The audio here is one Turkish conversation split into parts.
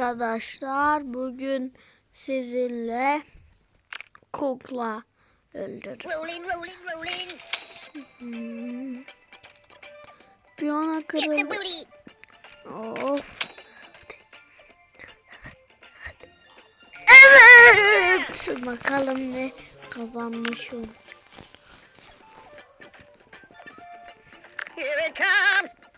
arkadaşlar. Bugün sizinle kukla öldürdüm. Rolling, rolling, rolling. Hmm. Piyano kırıldı. Of. Evet. Bakalım ne kazanmış o. Here it comes.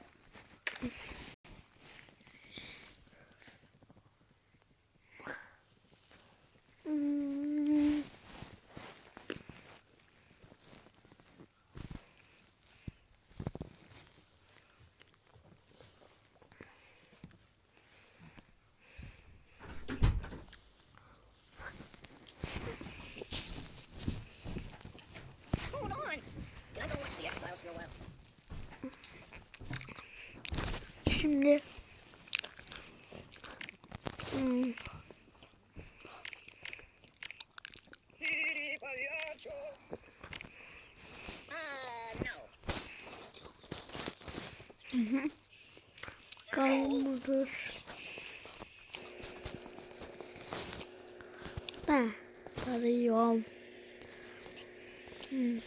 Şimdi Hmm. Uh, no. Kalmıdır. Ben arıyorum. Hmm.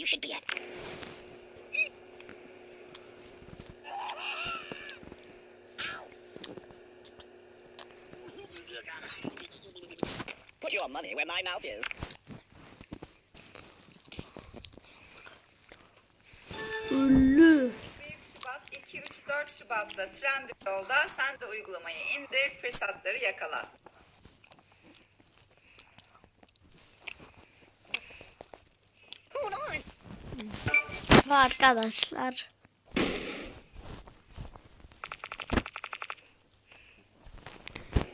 You should be at. Put your money where my mouth is. Ünlü. 1 Şubat 2-3-4 Şubat'ta Trendyol'da sen de uygulamayı indir, fırsatları yakala. Hold on. Arkadaşlar.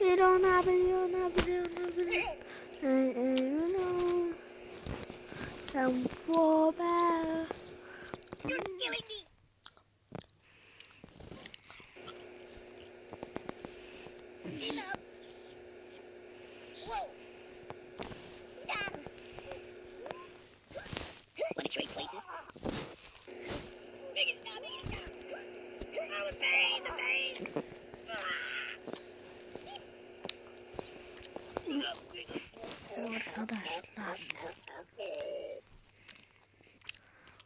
Bir ona bir ona bir ona bir ona. Fobe. You're trade places? Make stop, make stop. Oh, the pain, the pain. Arkadaşlar.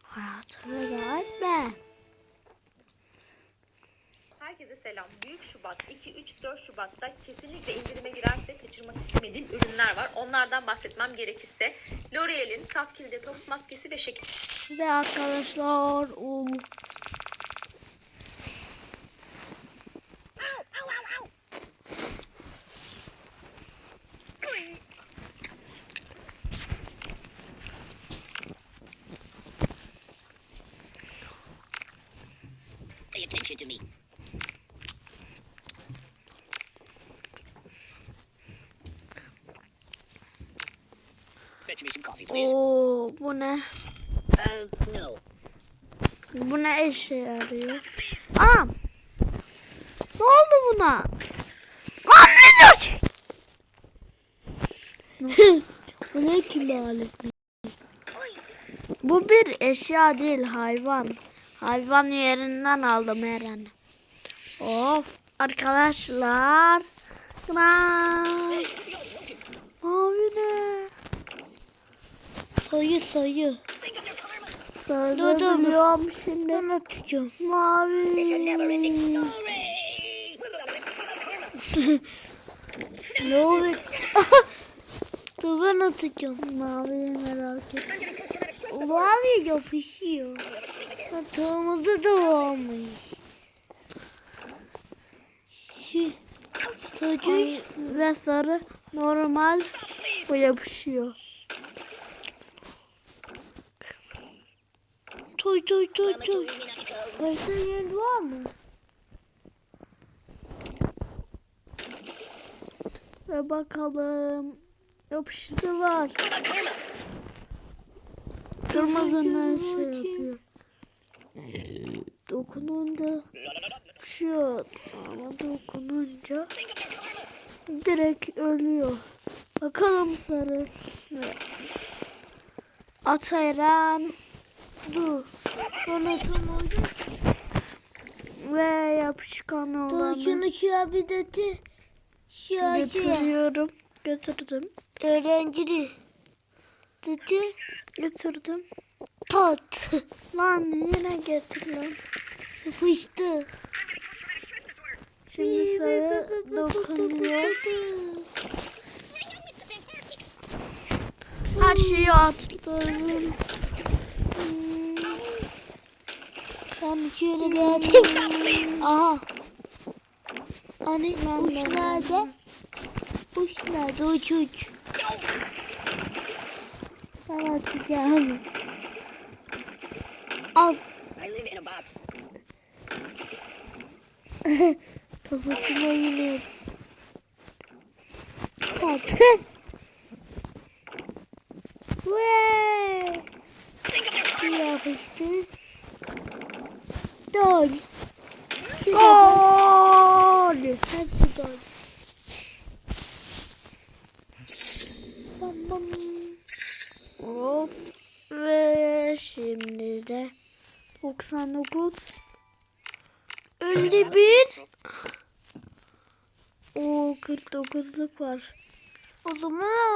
Hayatını verme. Selam. Büyük Şubat 2-3-4 Şubat'ta kesinlikle indirime girerse kaçırmak istemediğim ürünler var. Onlardan bahsetmem gerekirse L'Oreal'in saf kil detoks maskesi ve şeker Ve arkadaşlar um. Pay attention to me. Fetch me some coffee, please. o bu ne? Uh, no. Bu ne işe yarıyor? Anam! Ne oldu buna? Lan video çek! bu ne ki alet? Bu bir eşya değil hayvan. Hayvan yerinden aldım Eren. Of arkadaşlar. Lan. Mavi ne? Sayı sayı. Sarılıyorum şimdi. Anlatacağım. Mavi. Ne oluyor? Dur ben atacağım. Maviyi merak et. Mavi yapışıyor. Atağımızda da varmış. Şu Çocuk ve sarı normal bu yapışıyor. Toy toy toy toy. Başka yer var mı? Ve bakalım. Yapıştılar. Kırmızı ne şey yapıyor. dokununca düşüyor ama dokununca direkt ölüyor. Bakalım sarı. Atayran. Du. Yönetim olacak. Ve yapışkan olanı Şunu şuraya bir dötü. Şuraya şuraya. getiriyorum. Getirdim. Öğrencili. Dötü. Getirdim. Pat. Lan yine getir lan. Yapıştı. Şimdi sarı dokunuyor. Her şeyi attım. Ben şöyle bir atayım. Aha. Anne uç nerede? Uç nerede? Uç uç. Ben atacağım. Al. Kafasına yine. Pat. Vay. Yapıştı. Dol. Gol! Hepsi dol. Bam bam. Of. Ve şimdi de 99 Öldü bir. o 49'luk var. O zaman